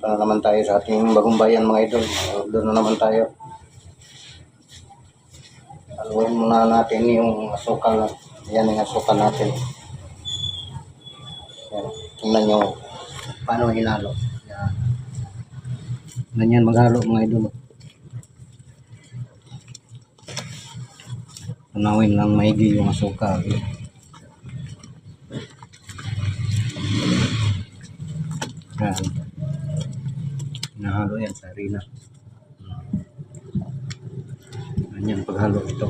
Punta na naman tayo sa ating bagong bayan mga idol. Doon na naman tayo. Haluin muna natin yung asukal. Yan yung asukal natin. Yan. Tingnan nyo paano hinalo. Yan. Ganyan maghalo mga idol. Tunawin lang maigi yung asukal. Yan. Nahalo yan sa harina. Ganyan paghalo ito.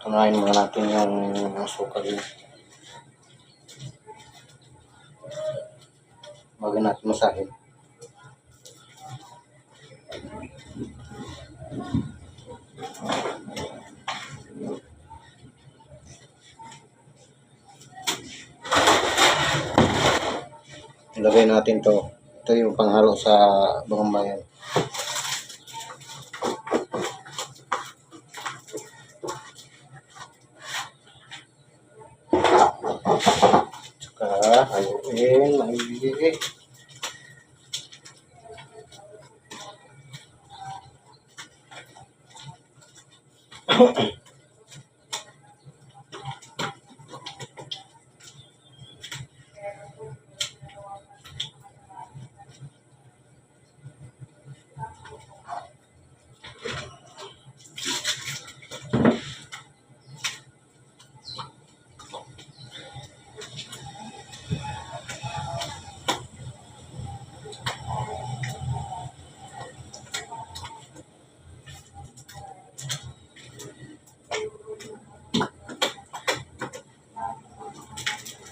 Tunayin muna natin yung asukal yun. Bago natin masahin. Ilagay natin to. Ito yung panghalo sa buong bayan. Tsaka haluin, maigi.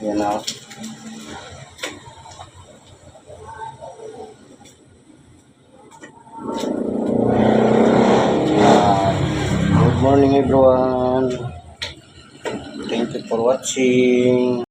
Yan na. Good morning everyone. Thank you for watching.